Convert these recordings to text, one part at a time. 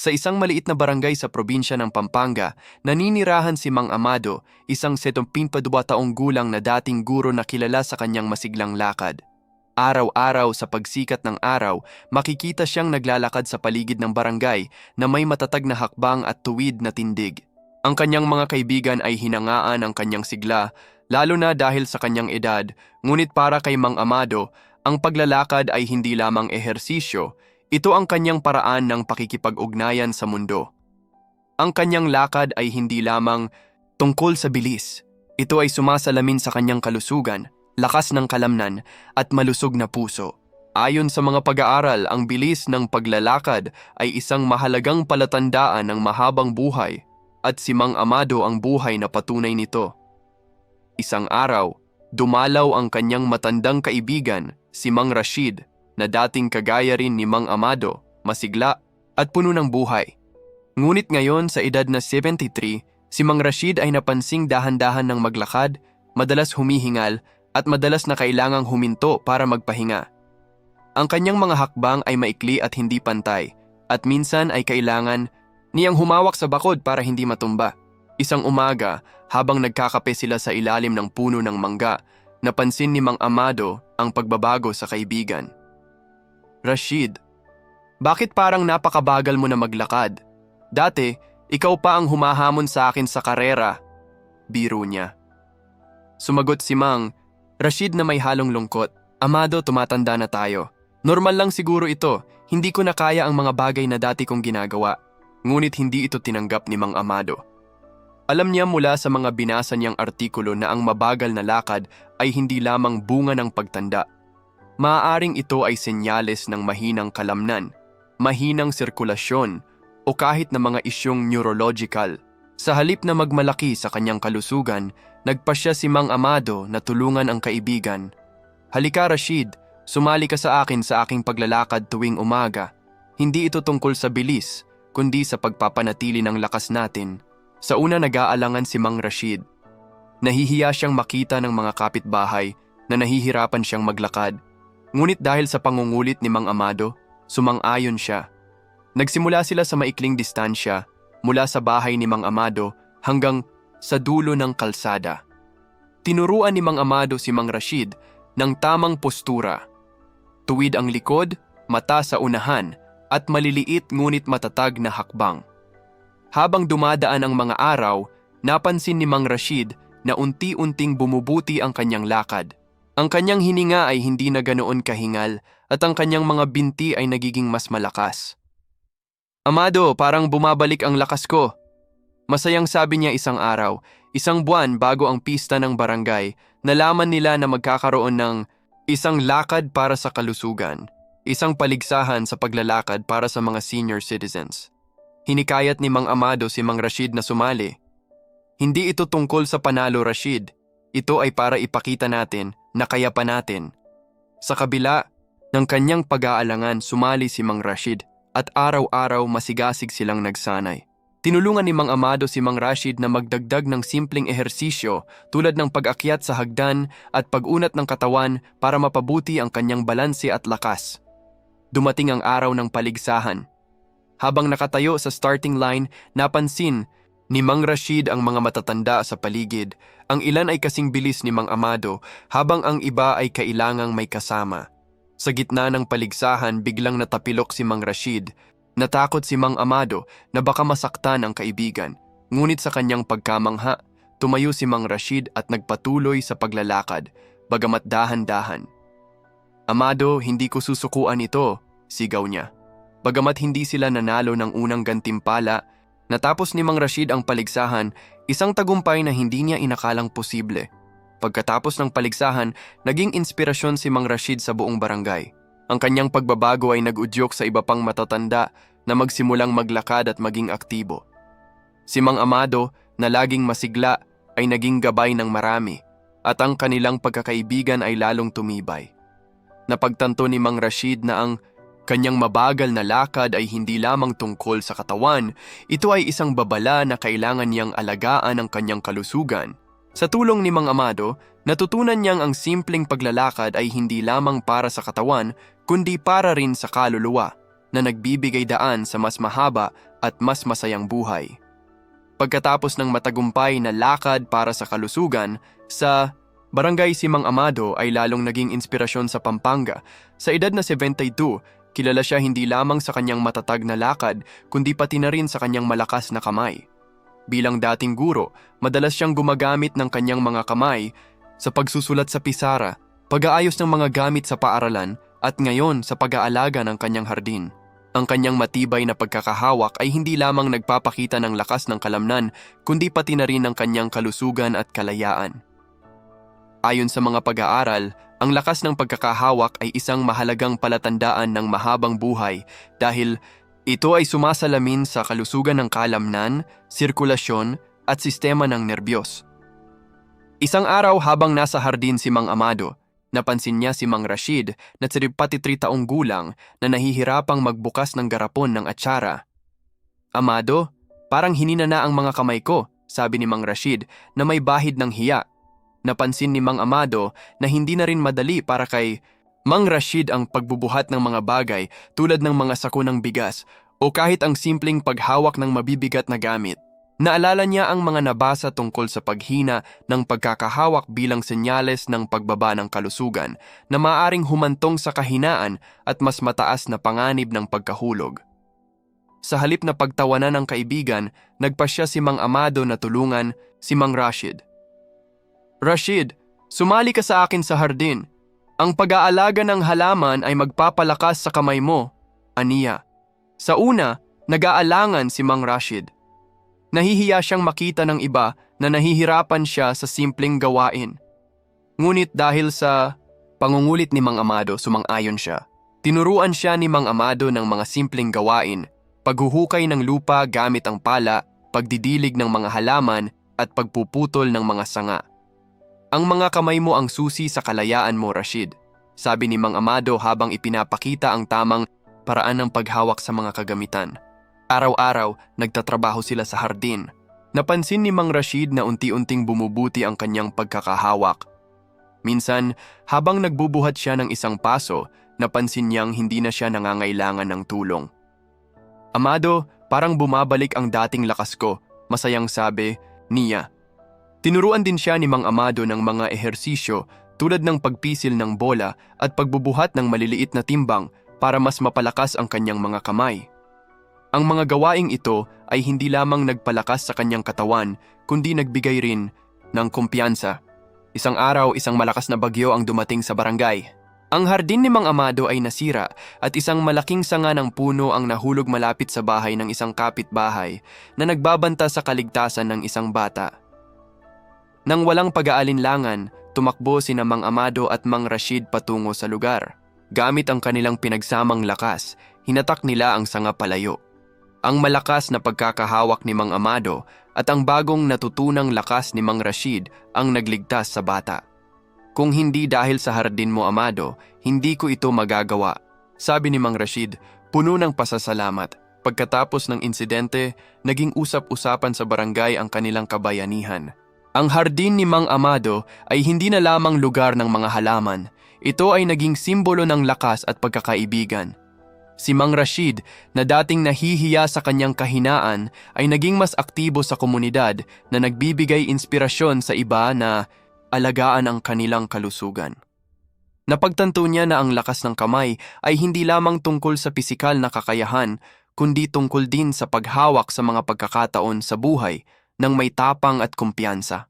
Sa isang maliit na barangay sa probinsya ng Pampanga, naninirahan si Mang Amado, isang 72 taong gulang na dating guro na kilala sa kanyang masiglang lakad. Araw-araw sa pagsikat ng araw, makikita siyang naglalakad sa paligid ng barangay na may matatag na hakbang at tuwid na tindig. Ang kanyang mga kaibigan ay hinangaan ang kanyang sigla, lalo na dahil sa kanyang edad, ngunit para kay Mang Amado, ang paglalakad ay hindi lamang ehersisyo, ito ang kanyang paraan ng pakikipag-ugnayan sa mundo. Ang kanyang lakad ay hindi lamang tungkol sa bilis. Ito ay sumasalamin sa kanyang kalusugan, lakas ng kalamnan, at malusog na puso. Ayon sa mga pag-aaral, ang bilis ng paglalakad ay isang mahalagang palatandaan ng mahabang buhay at si Mang Amado ang buhay na patunay nito. Isang araw, dumalaw ang kanyang matandang kaibigan, si Mang Rashid, na dating kagaya rin ni Mang Amado, masigla at puno ng buhay. Ngunit ngayon sa edad na 73, si Mang Rashid ay napansing dahan-dahan ng maglakad, madalas humihingal at madalas na kailangang huminto para magpahinga. Ang kanyang mga hakbang ay maikli at hindi pantay, at minsan ay kailangan niyang humawak sa bakod para hindi matumba. Isang umaga, habang nagkakape sila sa ilalim ng puno ng mangga, napansin ni Mang Amado ang pagbabago sa kaibigan. Rashid, bakit parang napakabagal mo na maglakad? Dati, ikaw pa ang humahamon sa akin sa karera. Biro niya. Sumagot si Mang, Rashid na may halong lungkot. Amado, tumatanda na tayo. Normal lang siguro ito, hindi ko na kaya ang mga bagay na dati kong ginagawa. Ngunit hindi ito tinanggap ni Mang Amado. Alam niya mula sa mga binasa niyang artikulo na ang mabagal na lakad ay hindi lamang bunga ng pagtanda. Maaaring ito ay senyales ng mahinang kalamnan, mahinang sirkulasyon, o kahit na mga isyong neurological. Sa halip na magmalaki sa kanyang kalusugan, nagpasya si Mang Amado na tulungan ang kaibigan. Halika Rashid, sumali ka sa akin sa aking paglalakad tuwing umaga. Hindi ito tungkol sa bilis, kundi sa pagpapanatili ng lakas natin. Sa una nag-aalangan si Mang Rashid. Nahihiya siyang makita ng mga kapitbahay na nahihirapan siyang maglakad. Ngunit dahil sa pangungulit ni Mang Amado, sumang-ayon siya. Nagsimula sila sa maikling distansya mula sa bahay ni Mang Amado hanggang sa dulo ng kalsada. Tinuruan ni Mang Amado si Mang Rashid ng tamang postura. Tuwid ang likod, mata sa unahan, at maliliit ngunit matatag na hakbang. Habang dumadaan ang mga araw, napansin ni Mang Rashid na unti-unting bumubuti ang kanyang lakad. Ang kanyang hininga ay hindi na ganoon kahingal at ang kanyang mga binti ay nagiging mas malakas. Amado, parang bumabalik ang lakas ko. Masayang sabi niya isang araw, isang buwan bago ang pista ng barangay, nalaman nila na magkakaroon ng isang lakad para sa kalusugan, isang paligsahan sa paglalakad para sa mga senior citizens. Hinikayat ni Mang Amado si Mang Rashid na sumali. Hindi ito tungkol sa panalo Rashid. Ito ay para ipakita natin na kaya pa natin. Sa kabila ng kanyang pag-aalangan sumali si Mang Rashid at araw-araw masigasig silang nagsanay. Tinulungan ni Mang Amado si Mang Rashid na magdagdag ng simpleng ehersisyo tulad ng pag-akyat sa hagdan at pag-unat ng katawan para mapabuti ang kanyang balanse at lakas. Dumating ang araw ng paligsahan. Habang nakatayo sa starting line, napansin ni Mang Rashid ang mga matatanda sa paligid. Ang ilan ay kasing bilis ni Mang Amado habang ang iba ay kailangang may kasama. Sa gitna ng paligsahan, biglang natapilok si Mang Rashid. Natakot si Mang Amado na baka masaktan ang kaibigan. Ngunit sa kanyang pagkamangha, tumayo si Mang Rashid at nagpatuloy sa paglalakad, bagamat dahan-dahan. Amado, hindi ko susukuan ito, sigaw niya. Bagamat hindi sila nanalo ng unang gantimpala, natapos ni Mang Rashid ang paligsahan, isang tagumpay na hindi niya inakalang posible. Pagkatapos ng paligsahan, naging inspirasyon si Mang Rashid sa buong barangay. Ang kanyang pagbabago ay nag-udyok sa iba pang matatanda na magsimulang maglakad at maging aktibo. Si Mang Amado, na laging masigla, ay naging gabay ng marami at ang kanilang pagkakaibigan ay lalong tumibay. Napagtanto ni Mang Rashid na ang kanyang mabagal na lakad ay hindi lamang tungkol sa katawan, ito ay isang babala na kailangan niyang alagaan ang kanyang kalusugan. Sa tulong ni Mang Amado, natutunan niyang ang simpleng paglalakad ay hindi lamang para sa katawan, kundi para rin sa kaluluwa. na nagbibigay daan sa mas mahaba at mas masayang buhay. Pagkatapos ng matagumpay na lakad para sa kalusugan, sa Barangay Simang Amado ay lalong naging inspirasyon sa Pampanga. Sa edad na 72, kilala siya hindi lamang sa kanyang matatag na lakad, kundi pati na rin sa kanyang malakas na kamay. Bilang dating guro, madalas siyang gumagamit ng kanyang mga kamay sa pagsusulat sa pisara, pag-aayos ng mga gamit sa paaralan, at ngayon sa pag-aalaga ng kanyang hardin. Ang kanyang matibay na pagkakahawak ay hindi lamang nagpapakita ng lakas ng kalamnan, kundi pati na rin ng kanyang kalusugan at kalayaan. Ayon sa mga pag-aaral, ang lakas ng pagkakahawak ay isang mahalagang palatandaan ng mahabang buhay dahil ito ay sumasalamin sa kalusugan ng kalamnan, sirkulasyon at sistema ng nerbiyos. Isang araw habang nasa hardin si Mang Amado, Napansin niya si Mang Rashid na 33 taong gulang na nahihirapang magbukas ng garapon ng atsara. Amado, parang hinina na ang mga kamay ko, sabi ni Mang Rashid na may bahid ng hiya. Napansin ni Mang Amado na hindi na rin madali para kay Mang Rashid ang pagbubuhat ng mga bagay tulad ng mga sako ng bigas o kahit ang simpleng paghawak ng mabibigat na gamit. Naalala niya ang mga nabasa tungkol sa paghina ng pagkakahawak bilang senyales ng pagbaba ng kalusugan na maaring humantong sa kahinaan at mas mataas na panganib ng pagkahulog. Sa halip na pagtawanan ng kaibigan, nagpasya si Mang Amado na tulungan si Mang Rashid. Rashid, sumali ka sa akin sa hardin. Ang pag-aalaga ng halaman ay magpapalakas sa kamay mo, aniya. Sa una, nag-aalangan si Mang Rashid. Nahihiya siyang makita ng iba na nahihirapan siya sa simpleng gawain. Ngunit dahil sa pangungulit ni Mang Amado, sumang-ayon siya. Tinuruan siya ni Mang Amado ng mga simpleng gawain, paghuhukay ng lupa gamit ang pala, pagdidilig ng mga halaman, at pagpuputol ng mga sanga. Ang mga kamay mo ang susi sa kalayaan mo, Rashid, sabi ni Mang Amado habang ipinapakita ang tamang paraan ng paghawak sa mga kagamitan. Araw-araw, nagtatrabaho sila sa hardin. Napansin ni Mang Rashid na unti-unting bumubuti ang kanyang pagkakahawak. Minsan, habang nagbubuhat siya ng isang paso, napansin niyang hindi na siya nangangailangan ng tulong. Amado, parang bumabalik ang dating lakas ko, masayang sabi, niya. Tinuruan din siya ni Mang Amado ng mga ehersisyo tulad ng pagpisil ng bola at pagbubuhat ng maliliit na timbang para mas mapalakas ang kanyang mga kamay. Ang mga gawaing ito ay hindi lamang nagpalakas sa kanyang katawan, kundi nagbigay rin ng kumpiyansa. Isang araw, isang malakas na bagyo ang dumating sa barangay. Ang hardin ni Mang Amado ay nasira at isang malaking sanga ng puno ang nahulog malapit sa bahay ng isang kapitbahay na nagbabanta sa kaligtasan ng isang bata. Nang walang pag-aalinlangan, tumakbo si Mang Amado at Mang Rashid patungo sa lugar. Gamit ang kanilang pinagsamang lakas, hinatak nila ang sanga palayo. Ang malakas na pagkakahawak ni Mang Amado at ang bagong natutunang lakas ni Mang Rashid ang nagligtas sa bata. Kung hindi dahil sa hardin mo, Amado, hindi ko ito magagawa. Sabi ni Mang Rashid, puno ng pasasalamat. Pagkatapos ng insidente, naging usap-usapan sa barangay ang kanilang kabayanihan. Ang hardin ni Mang Amado ay hindi na lamang lugar ng mga halaman. Ito ay naging simbolo ng lakas at pagkakaibigan. Si Mang Rashid, na dating nahihiya sa kanyang kahinaan, ay naging mas aktibo sa komunidad na nagbibigay inspirasyon sa iba na alagaan ang kanilang kalusugan. Napagtanto niya na ang lakas ng kamay ay hindi lamang tungkol sa pisikal na kakayahan, kundi tungkol din sa paghawak sa mga pagkakataon sa buhay ng may tapang at kumpiyansa.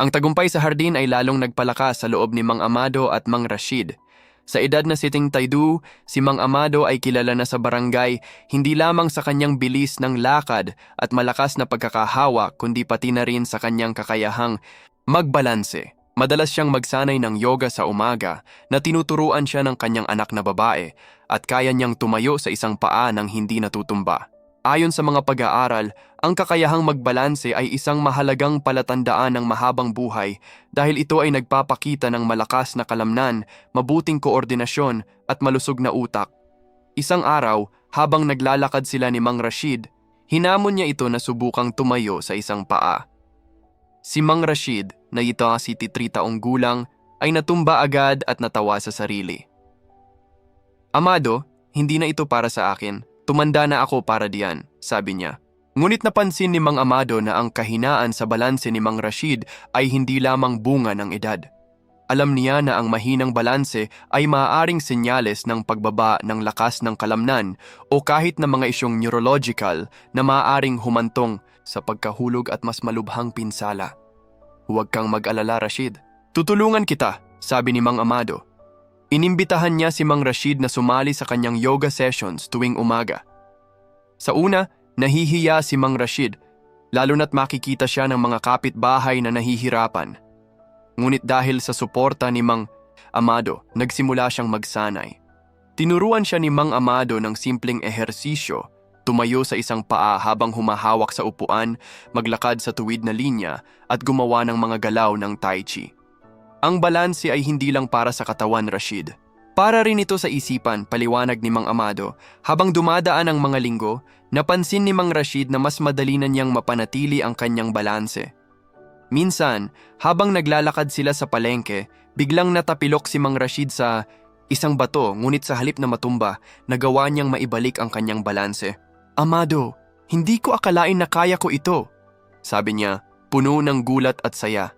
Ang tagumpay sa hardin ay lalong nagpalakas sa loob ni Mang Amado at Mang Rashid sa edad na siting Taydu, si Mang Amado ay kilala na sa barangay hindi lamang sa kanyang bilis ng lakad at malakas na pagkakahawa kundi pati na rin sa kanyang kakayahang magbalanse. Madalas siyang magsanay ng yoga sa umaga na tinuturuan siya ng kanyang anak na babae at kaya niyang tumayo sa isang paa nang hindi natutumba. Ayon sa mga pag-aaral, ang kakayahang magbalanse ay isang mahalagang palatandaan ng mahabang buhay dahil ito ay nagpapakita ng malakas na kalamnan, mabuting koordinasyon at malusog na utak. Isang araw, habang naglalakad sila ni Mang Rashid, hinamon niya ito na subukang tumayo sa isang paa. Si Mang Rashid, na ito si titri taong gulang, ay natumba agad at natawa sa sarili. Amado, hindi na ito para sa akin. Tumanda na ako para diyan, sabi niya. Ngunit napansin ni Mang Amado na ang kahinaan sa balanse ni Mang Rashid ay hindi lamang bunga ng edad. Alam niya na ang mahinang balanse ay maaaring senyales ng pagbaba ng lakas ng kalamnan o kahit na mga isyong neurological na maaaring humantong sa pagkahulog at mas malubhang pinsala. Huwag kang mag-alala, Rashid. Tutulungan kita, sabi ni Mang Amado. Inimbitahan niya si Mang Rashid na sumali sa kanyang yoga sessions tuwing umaga. Sa una, nahihiya si Mang Rashid, lalo na't makikita siya ng mga kapitbahay na nahihirapan. Ngunit dahil sa suporta ni Mang Amado, nagsimula siyang magsanay. Tinuruan siya ni Mang Amado ng simpleng ehersisyo, tumayo sa isang paa habang humahawak sa upuan, maglakad sa tuwid na linya at gumawa ng mga galaw ng tai chi. Ang balanse ay hindi lang para sa katawan, Rashid. Para rin ito sa isipan, paliwanag ni Mang Amado. Habang dumadaan ang mga linggo, napansin ni Mang Rashid na mas madali na niyang mapanatili ang kanyang balanse. Minsan, habang naglalakad sila sa palengke, biglang natapilok si Mang Rashid sa isang bato ngunit sa halip na matumba, nagawa niyang maibalik ang kanyang balanse. Amado, hindi ko akalain na kaya ko ito. Sabi niya, puno ng gulat at saya.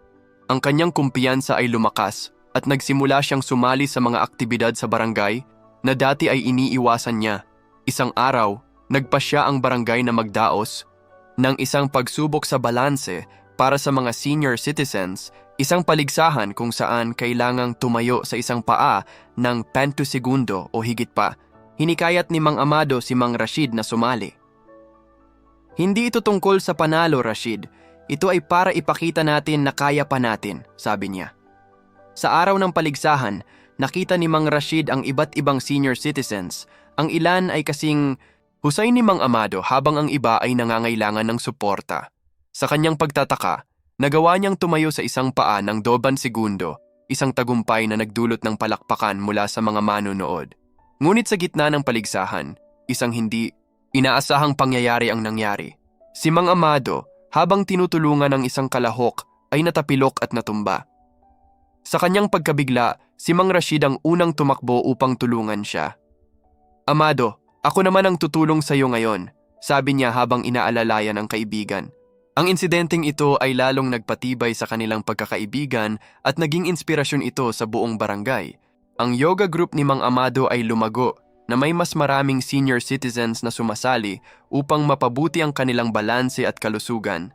Ang kanyang kumpiyansa ay lumakas at nagsimula siyang sumali sa mga aktibidad sa barangay na dati ay iniiwasan niya. Isang araw, nagpa siya ang barangay na magdaos ng isang pagsubok sa balanse para sa mga senior citizens, isang paligsahan kung saan kailangang tumayo sa isang paa ng 20 segundo o higit pa. Hinikayat ni Mang Amado si Mang Rashid na sumali. Hindi ito tungkol sa panalo, Rashid. Ito ay para ipakita natin na kaya pa natin, sabi niya. Sa araw ng paligsahan, nakita ni Mang Rashid ang iba't ibang senior citizens. Ang ilan ay kasing husay ni Mang Amado habang ang iba ay nangangailangan ng suporta. Sa kanyang pagtataka, nagawa niyang tumayo sa isang paa ng doban segundo, isang tagumpay na nagdulot ng palakpakan mula sa mga manunood. Ngunit sa gitna ng paligsahan, isang hindi inaasahang pangyayari ang nangyari. Si Mang Amado, habang tinutulungan ng isang kalahok, ay natapilok at natumba. Sa kanyang pagkabigla, si Mang Rashid ang unang tumakbo upang tulungan siya. Amado, ako naman ang tutulong sa iyo ngayon, sabi niya habang inaalalayan ang kaibigan. Ang insidenteng ito ay lalong nagpatibay sa kanilang pagkakaibigan at naging inspirasyon ito sa buong barangay. Ang yoga group ni Mang Amado ay lumago na may mas maraming senior citizens na sumasali upang mapabuti ang kanilang balanse at kalusugan.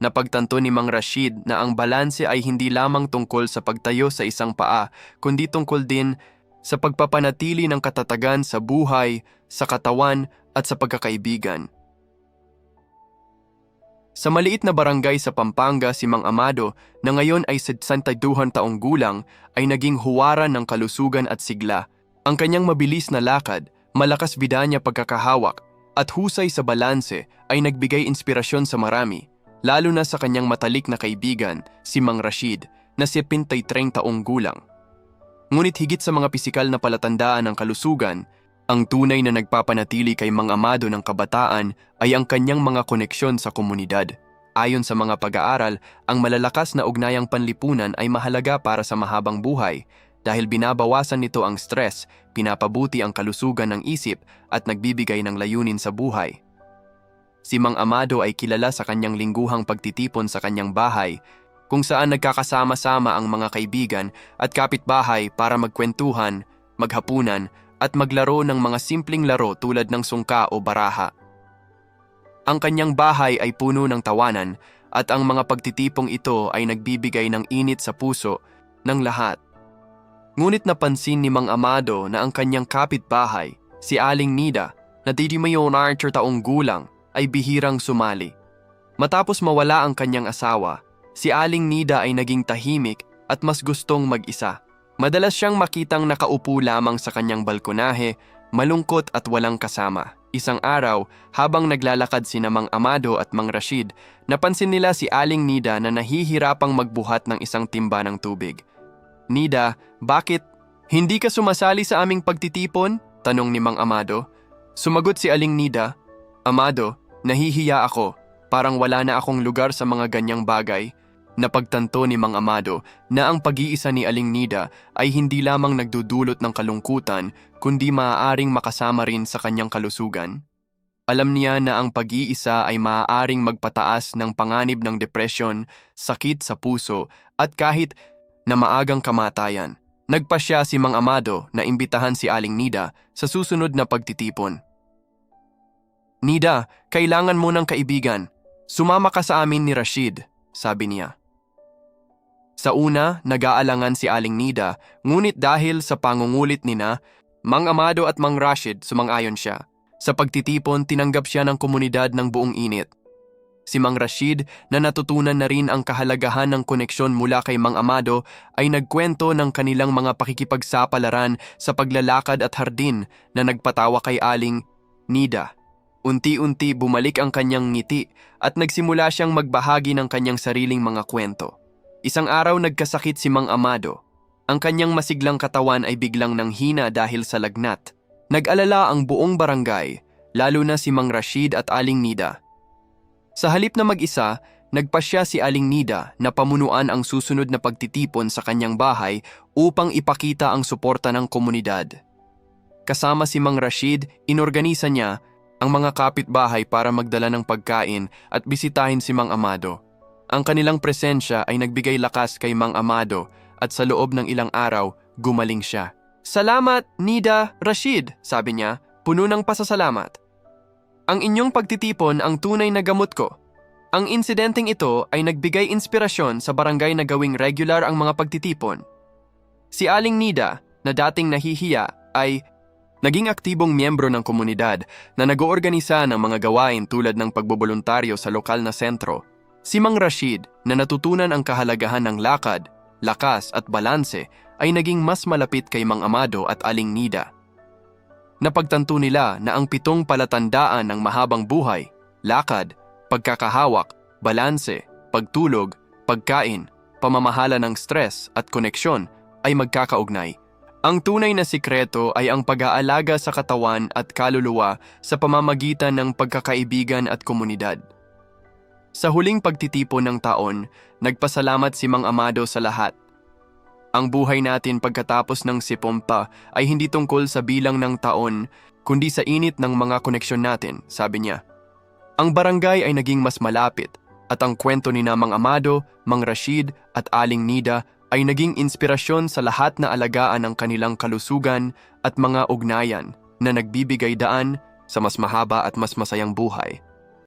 Napagtanto ni Mang Rashid na ang balanse ay hindi lamang tungkol sa pagtayo sa isang paa, kundi tungkol din sa pagpapanatili ng katatagan sa buhay, sa katawan at sa pagkakaibigan. Sa maliit na barangay sa Pampanga si Mang Amado na ngayon ay 62 taong gulang ay naging huwaran ng kalusugan at sigla. Ang kanyang mabilis na lakad, malakas vida niya pagkakahawak at husay sa balanse ay nagbigay inspirasyon sa marami, lalo na sa kanyang matalik na kaibigan, si Mang Rashid, na 73 taong gulang. Ngunit higit sa mga pisikal na palatandaan ng kalusugan, ang tunay na nagpapanatili kay Mang Amado ng kabataan ay ang kanyang mga koneksyon sa komunidad. Ayon sa mga pag-aaral, ang malalakas na ugnayang panlipunan ay mahalaga para sa mahabang buhay dahil binabawasan nito ang stress, pinapabuti ang kalusugan ng isip at nagbibigay ng layunin sa buhay. Si Mang Amado ay kilala sa kanyang lingguhang pagtitipon sa kanyang bahay kung saan nagkakasama-sama ang mga kaibigan at kapitbahay para magkwentuhan, maghapunan at maglaro ng mga simpleng laro tulad ng sungka o baraha. Ang kanyang bahay ay puno ng tawanan at ang mga pagtitipong ito ay nagbibigay ng init sa puso ng lahat. Ngunit napansin ni Mang Amado na ang kanyang kapitbahay, si Aling Nida, na didimayon Archer taong gulang, ay bihirang sumali. Matapos mawala ang kanyang asawa, si Aling Nida ay naging tahimik at mas gustong mag-isa. Madalas siyang makitang nakaupo lamang sa kanyang balkonahe, malungkot at walang kasama. Isang araw, habang naglalakad si Namang Amado at Mang Rashid, napansin nila si Aling Nida na nahihirapang magbuhat ng isang timba ng tubig. Nida, bakit? Hindi ka sumasali sa aming pagtitipon? Tanong ni Mang Amado. Sumagot si Aling Nida, Amado, nahihiya ako. Parang wala na akong lugar sa mga ganyang bagay. Napagtanto ni Mang Amado na ang pag-iisa ni Aling Nida ay hindi lamang nagdudulot ng kalungkutan kundi maaaring makasama rin sa kanyang kalusugan. Alam niya na ang pag-iisa ay maaaring magpataas ng panganib ng depresyon, sakit sa puso at kahit na maagang kamatayan. Nagpa siya si Mang Amado na imbitahan si Aling Nida sa susunod na pagtitipon. Nida, kailangan mo ng kaibigan. Sumama ka sa amin ni Rashid, sabi niya. Sa una, nag-aalangan si Aling Nida, ngunit dahil sa pangungulit nina, Mang Amado at Mang Rashid sumang-ayon siya. Sa pagtitipon, tinanggap siya ng komunidad ng buong init. Si Mang Rashid na natutunan na rin ang kahalagahan ng koneksyon mula kay Mang Amado ay nagkwento ng kanilang mga pakikipagsapalaran sa paglalakad at hardin na nagpatawa kay Aling Nida. Unti-unti bumalik ang kanyang ngiti at nagsimula siyang magbahagi ng kanyang sariling mga kwento. Isang araw nagkasakit si Mang Amado. Ang kanyang masiglang katawan ay biglang nanghina dahil sa lagnat. Nag-alala ang buong barangay, lalo na si Mang Rashid at Aling Nida. Sa halip na mag-isa, nagpasya si Aling Nida na pamunuan ang susunod na pagtitipon sa kanyang bahay upang ipakita ang suporta ng komunidad. Kasama si Mang Rashid, inorganisa niya ang mga kapitbahay para magdala ng pagkain at bisitahin si Mang Amado. Ang kanilang presensya ay nagbigay lakas kay Mang Amado at sa loob ng ilang araw, gumaling siya. Salamat, Nida, Rashid, sabi niya, puno ng pasasalamat. Ang inyong pagtitipon ang tunay na gamot ko. Ang insidenteng ito ay nagbigay inspirasyon sa barangay na gawing regular ang mga pagtitipon. Si Aling Nida, na dating nahihiya, ay naging aktibong miyembro ng komunidad na nag-oorganisa ng mga gawain tulad ng pagboboluntaryo sa lokal na sentro. Si Mang Rashid, na natutunan ang kahalagahan ng lakad, lakas at balanse, ay naging mas malapit kay Mang Amado at Aling Nida. Napagtanto nila na ang pitong palatandaan ng mahabang buhay, lakad, pagkakahawak, balanse, pagtulog, pagkain, pamamahala ng stress at koneksyon ay magkakaugnay. Ang tunay na sikreto ay ang pag-aalaga sa katawan at kaluluwa sa pamamagitan ng pagkakaibigan at komunidad. Sa huling pagtitipon ng taon, nagpasalamat si Mang Amado sa lahat. Ang buhay natin pagkatapos ng sipompa ay hindi tungkol sa bilang ng taon, kundi sa init ng mga koneksyon natin, sabi niya. Ang barangay ay naging mas malapit at ang kwento ni Mang Amado, Mang Rashid at Aling Nida ay naging inspirasyon sa lahat na alagaan ng kanilang kalusugan at mga ugnayan na nagbibigay daan sa mas mahaba at mas masayang buhay.